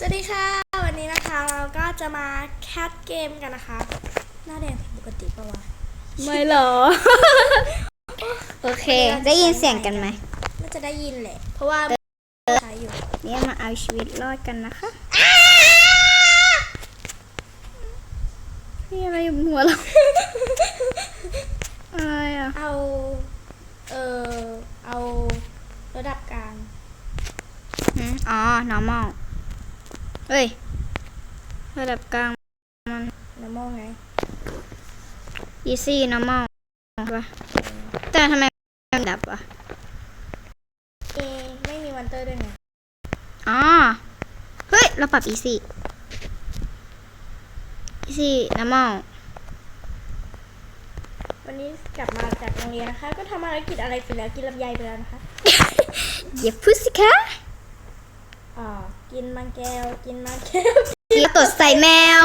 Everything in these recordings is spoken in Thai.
สวัสดีค่ะ วันนี้นะคะเราก็จะมาแคทเกมกันนะคะ หน้าแดงผิดปกติปะวะไม่หรอ โอเค ได้ยินเสียงกันไหมน่าจะได้ยินแหละ เพราะว่าใช้อยู่นี่มาเอาชีวิตรอดกันนะคะพี่อะไรอยู่บนหัวเราอะไรอะ เอา เออเอาระดับกลางหืมอ๋อ normal เฮ้ย ระดับกลางมันน้ำมองไง easy normal ปะแต่ทำไมมันดับอะเอไม่มีวันเตอร์ด้วยไงอ๋อ เฮ้ย เราปรับ easy easy normal วันนี้กลับมาจากโรงเรียนนะคะ ก็ทำภารกิจอะไรไปแล้วกินลำไยไปแล้วนะคะอย่าพูดสิคะอ่า กินมังแก้ว กินมังแก้วที่ตดใส่แมว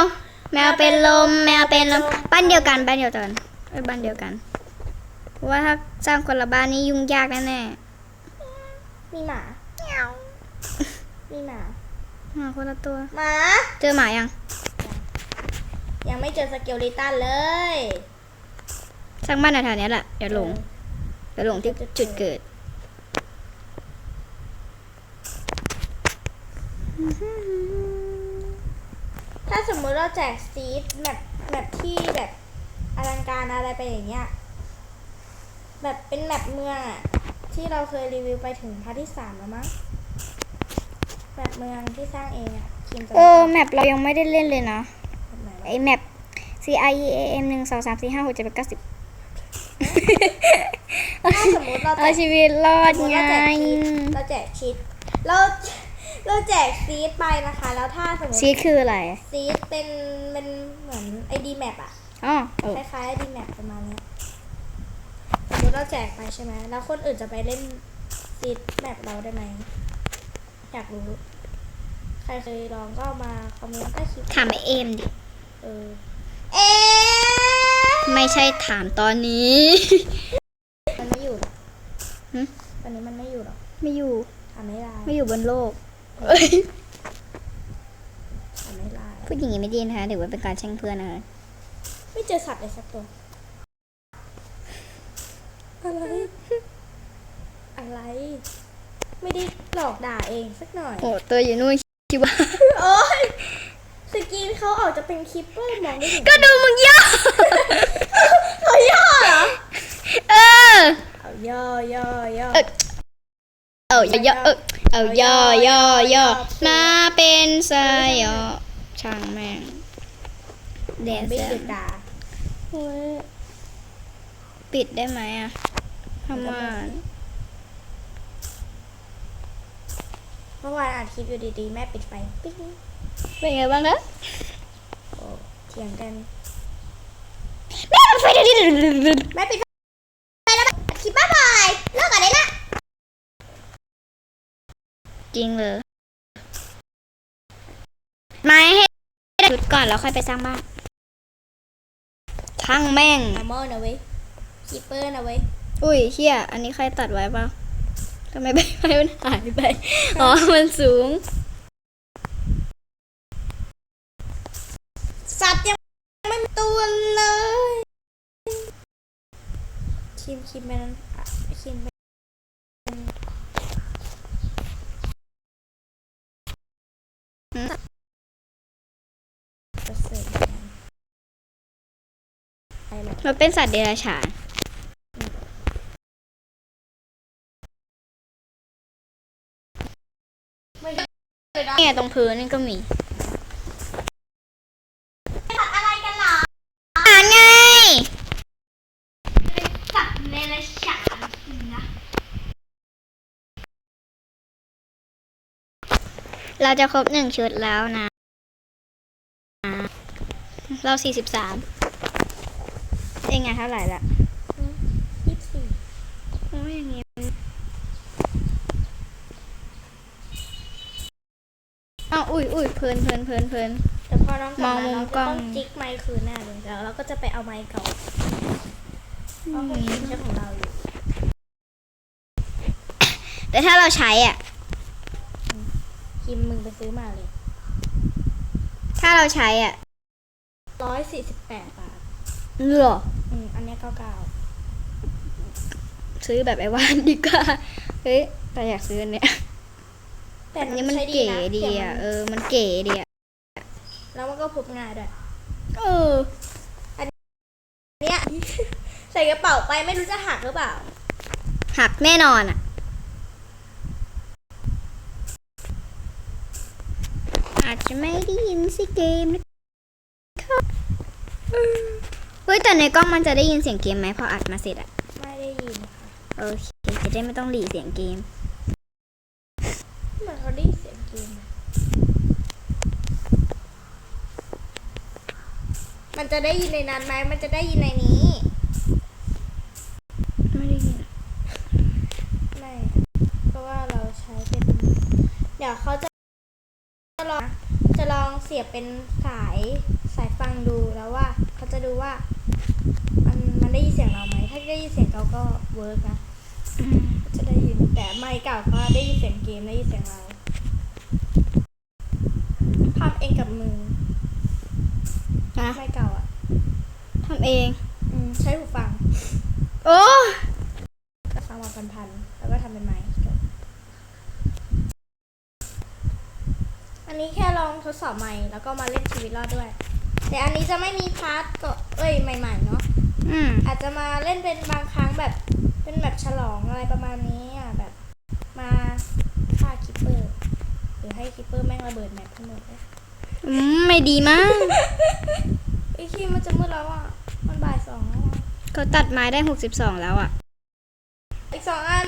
แมวเป็นลม แมวเป็นลม บ้านเดียวกัน บ้านเดียวกันเอ้ยบ้านเดียวกัน เพราะว่าถ้าสร้างคนละบ้านนี่ยุ่งยากแน่มีหมา มีหมาๆมาคนละตัว หมา เจอหมายังยังไม่เจอสเกลลิตันเลยสร้างบ้านแถวๆเนี้ยแหละเดี๋ยวหลงเดี๋ยวหลงที่จุดเกิด ถ้าสมมุติเราแจกซีดแบบแบบที่แบบอลังการอะไรไปอย่างเงี้ย แบบเป็นแมปเมืองอะที่เราเคยรีวิวไปถึงพาร์ทที่สามแล้วมั้งแบบเมืองที่สร้างเองอะคิมจะเออแมปเรายังไม่ได้เล่นเลยนะแบบไหนไอวะแมป C I E A M หนึ่งสองสามสี่ห้าหกเจ็ดแปดเก้าสิบถ้าสมมติเราแจเอากชีวิตรอดสมมุติไง เราแจกชีสเราแจกชีสเรา เราแจกซีดไปนะคะ แล้วถ้าสมมติชีสคืออะไรซีดเป็นเป็นเหมือนไอดีแมปอะอ๋อเออคล้ายๆไอดีแมปประมาณเนี้ยสมมติเราแจกไปใช่ไหมแล้วคนอื่นจะไปเล่นซีดแมปเราได้ไหมอยากรู้ ใครเคยลองก็เอามาคอมเมนต์ใต้คลิปถามไอเอ็มดิ เออเอ๊ะไม่ใช่ถามตอนนี้ มันไม่อยู่หรอกหึตอนนี้มันไม่อยู่หรอกไม่อยู่ ทำไม่ได้ ไม่อยู่บนโลกทำ ไม่ได้พูดอย่างนี้ไม่ดีนะคะถือว่าเป็นการแช่งเพื่อนนะคะไม่เจอสัตว์เลยสักตัวอะไรอะไร ไม่ได้หลอกด่าเองสักหน่อยโอ้ตัวอยู่นู่นคิดว่าโอ้ยสกรีนเขาออกจะเป็นคลิปเปอร์มองได้เห็นก็ดูมึงย่อเขาย่อเหรอเออเอาย่อย่อย่อเออเอาย่อเออ เอาย่อย่อย่อมาเป็นสายย่อช่างแม่งแดนไม่เซหยุดด่าปิดได้ไหมอะทำไมเมื่อวานอัดคลิปอยู่ดีๆ แม่ปิดไฟปิ๊งเป็นไงบ้างคะโอ้เถียงกัน แม่มันไฟเดี๋ยวนี้แม่ปิดไฟแล้วอัดคลิปบ้าบอยเลิกกันได้ละ จริงเลยไม่ให้ได้ชุดก่อนแล้วค่อยไปสร้างบ้านช่างแม่ง นอร์มอลนะเว้ยคีเปอร์นะเว้ยอุ้ยเฮียอันนี้ใครตัดไว้เปล่าทำไมใบไม้มันหายไป อ๋อ มันสูง สัตว์ยังไม่มีตัวเลยคิมคิมเป็นอะคิมเป็น อื มประเสริฐยังไงไปหรอกมันเป็นสัตว์เดรัจฉานไม่ได้เลยนะเนี่ยตรงพื้นนี่ก็มี อะไรกันเหรอ อ่านไง สัตว์เนรฉานนะ เราจะครบหนึ่งชุดแล้วนะ เราสี่สิบสามเองไงเท่าไหร่ละยี่สิบสี่โอ้ยอย่างงี้อ้าวอุ้ยอุ้ยเพลินเพลินเพลินเพลิน แต่พอน้องกลับมองมุมามเรากล้จะอง ต้องจิกไมค์คืนแน่เลยแล้วเราก็จะไปเอาไมค์เก่าเพราะคนคิมใช้ของเราอยู่แต่ถ้าเราใช้อะ คิมมึงไปซื้อมาเลย ถ้าเราใช้อะร้อยสี่สิบแปดบาท เหรอ อืม อันเนี้เก้าเก้าซื้อแบบไอ้วานดีกว่า เฮ้ยแต่อยากซื้ออันเนี้ยแต่อันมันี้นมันใช้ดีเก๋นะดีเสียงอะมันเออ มันเก๋ดีอะ แล้วมันก็พบง่ายด้วย เออ เนี้ยใส่กระเป๋าไปไม่รู้จะหักหรือเปล่า หักแน่นอนอะ อาจจะไม่ได้ยินสิเกมนะครับเฮ้ยแต่ในกล้องมันจะได้ยินเสียงเกมไหมพออัดมาเสร็จอะไม่ได้ยินค่ะโอเคจะได้ไม่ต้องหลีเสียงเกมเหมือนเขาได้ยินเสียงเกมนะมันจะได้ยินในนั้นไหมมันจะได้ยินในนี้ ไม่ได้ยิน ไม่ เพราะว่าเราใช้เป็น เดี๋ยวเขาจะจะลองจะ ลองเสียบเป็นสายสายฟังดูแล้วว่าเขาจะดูว่ามันมันได้ยินเสียงเราไหมถ้าได้ยินเสียงเราก็เวิร์กนะอืมจะได้ยินแต่ไม่เก่าก็ได้ยินเสียงเกมได้ยินเสียงเราภาพเองกับมือนะไม่เก่าอะทำเอง อืมใช้หูฟัง โอ้ ก็ฟังมาพันๆแล้วก็ทำเป็นไม้จบอันนี้แค่ลอง ทดสอบใหม่ แล้วก็มาเล่นชีวิตรอดด้วย แต่อันนี้จะไม่มีพาร์ทก็เอ้ยใหม่ ๆ เนาะอืมอาจจะมาเล่นเป็นบางครั้งแบบ เป็นแบบฉลองอะไรประมาณนี้อะแบบ มาฆ่าคิปเปอร์หรือให้คิปเปอร์แม่งระเบิดแมปทั้งหมดเลยอืมไม่ดีมากไอ้คีมันจะมืดแล้วอะมันบ่ายสองแล้วอะเขาตัดไม้ได้หกสิบสองแล้วอะ อีกสองอัน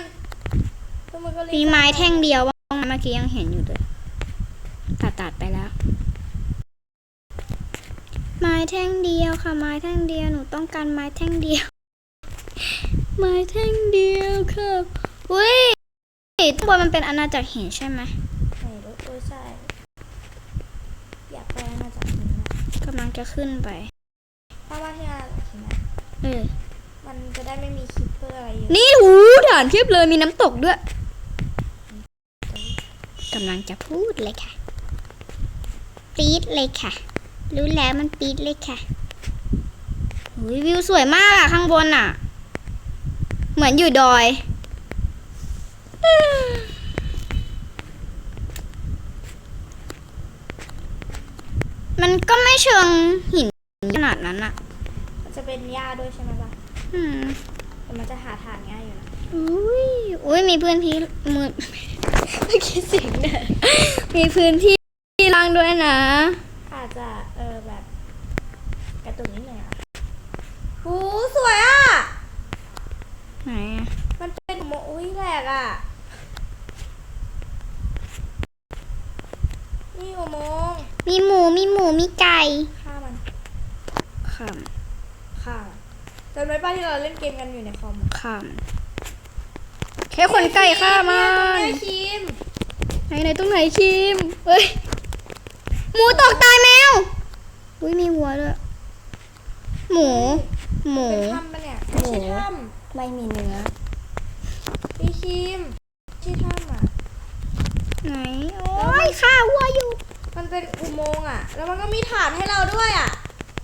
ก็มันก็รีบมีไม้แท่งเดียวบ้างเมื่อกี้ยังเห็นอยู่เลย ตัดตัดไปแล้ว ไม้แท่งเดียวค่ะ ไม้แท่งเดียวหนูต้องการไม้แท่งเดียว ไม้แท่งเดียวครับอุ้ยข้างบนมันเป็นอาณาจักรหินใช่ไหมไหนรถโอ้ยใช่อยากไปอาณาจักรนี้นะกำลังจะขึ้นไปเพราะว่าที่อาณาจักรนี้นะเออมันจะได้ไม่มีคิปเปอร์อะไรเยอะนี่หูฐานเทียบเลยมีน้ำตกด้วยกำลังจะพูดเลยค่ะ ปี๊ดเลยค่ะ รู้แล้วมันปี๊ดเลยค่ะหุยวิวสวยมากอะข้างบนอะเหมือนอยู่ดอยอืมมันก็ไม่เชิงหินขนาดนั้นอะมันจะเป็นหญ้าด้วยใช่ไหมล่ะอืมแต่มันจะหาทางง่ายอยู่นะ อุ้ย อุ้ยมีพื้นที่มือเมื่อกี้เสียงเนี่ยมีพื้นที่ ล่างด้วยนะ อาจจะเออแบบกระตุกนิดหน่อยอะหูสวยอะ ไหนอะมันเป็นโมอุ้ยแหลกอะ นี่อุโมงค์มีหมูมีหมูมีไก่ฆ่ามันขฆ่ามันจำได้ป้าที่เราเล่นเกมกันอยู่ในคอมำขำแค่คนไก่ฆ่ามันไอ้คิม ไหนไหนตรงไหนชิม เฮ้ย หมูตกตายแมวอุ้ยมีวัวด้วยหมู หมูเป็นถ้ำปะเนี่ยไม่ใช่ถ้ไม่มีเนื้อำพี่คิมไม่ใช่ถ้ำอะ ไหน โอ้ยฆ่าวัวอยู่ มันเป็นอุโมงค์อะ แล้วมันก็มีฐานให้เราด้วยอะ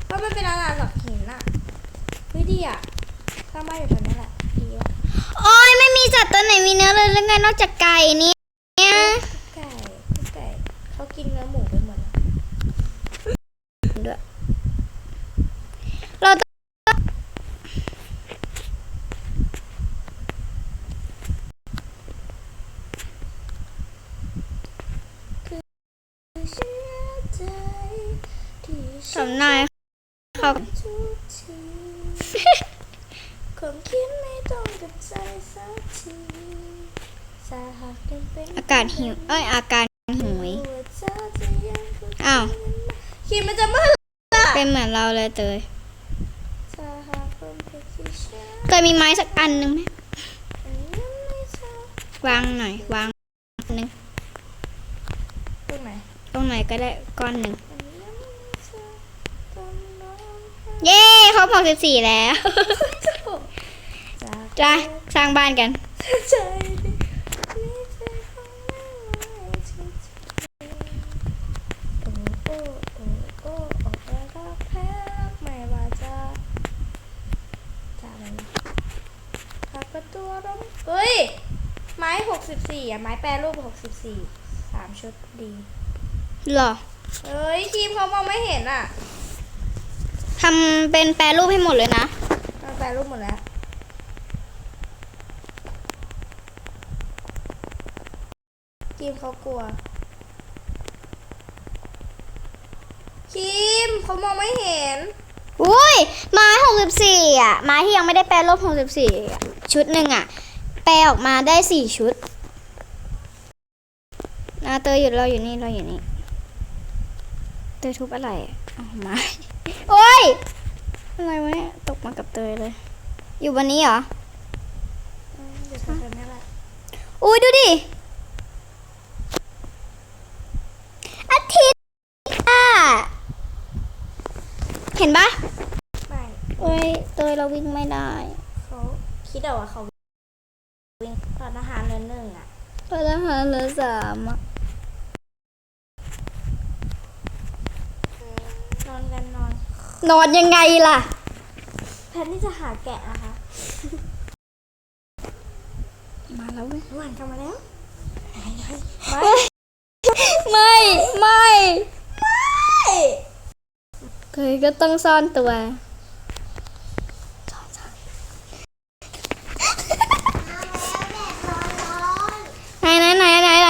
เพราะมันเป็นอาณาจักรหินอะเฮ้ยดีอะสร้างบ้านอยู่แถวนี้แหละดีอะ โอ้ยไม่มีสัตว์ตัวไหนมีเนื้อเลยแล้วไงนอกจากไก่เนี่ย ไก่ไก่เขากินเนื้อหมูไปหมดแล้ว ด้วยเราต้อง เชื่อใจที่ สำ นายเขาทุกทีความคิดไม่ต้องกับใจสักทีสาหากยังเป็นอากาศหิว เอ้ย อาการหิวว่าเธอจะยังคงอ้าวคิดมันจะมืดละเป็นเหมือนเราเลยเตยสาหากความคิดที่ฉันเตยมีไม้สักอันหนึ่งไหมยังไม่เจอวางหน่อย วางหนึ่งตรงไหน ตรงไหนก็ได้ก้อนหนึ่ง บหกสิบสี่แล้ว จ้าสร้างบ้านกัน เฮ้ย ไม้หกสิบสี่อะ ไม้แปรรูปหกสิบสี่สามชุดดีหรอ เอ้ย ทีมเขามองไม่เห็นอะ ทำเป็นแปรรูปให้หมดเลยนะมันแปรรูปหมดแล้วครีมเขากลัวครีมเขามองไม่เห็น อุ้ยไม้หกสิบสี่อะไม้ที่ยังไม่ได้แปรรูปหกสิบสี่ชุดหนึ่งอะ แปลออกมาได้สี่ชุดนาเตยหยุดเราอยู่นี่เราอยู่นี่เตยทุบอะไรอะเอาไม้ โอ้ย อะไรวะเนี่ยตกมากับเตยเลย อยู่บนนี้เหรออืมอยู่แถวๆนี้แหละอุ้ยดูดิ อาทิตย์อะเห็นปะไม่เอ้ยเตยเราวิ่งไม่ได้เขาคิดเอาว่าเขาวิ่งตอนอาหารเนื้อหนึ่งอะเปิดอาหารเหลือสามอะ นอนกันนอน นอนยังไงล่ะแทนที่จะหาแกะนะคะ มาแล้วเว้ยหวานกลับมาแล้วไม่ ไม่เคยก็ต้องซ่อนตัว ไหนไหนไหนไหนไหน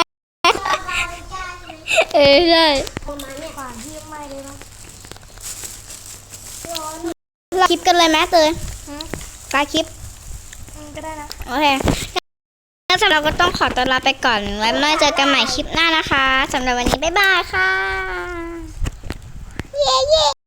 เอ้ยใช่ ประมาณเนี่ยหวานที่ไม่ได้ปะเรา คลิปกันเลยแม่เตยปลาคลิปก็ได้นะ โอเคงั้นสำหราก็ต้องขอตัวลาไปก่อน ไว้เมาเจอกันใหม่คลิปหน้านะคะสำหรับวันนี้ บ๊ายบายค่ะ เย้เย้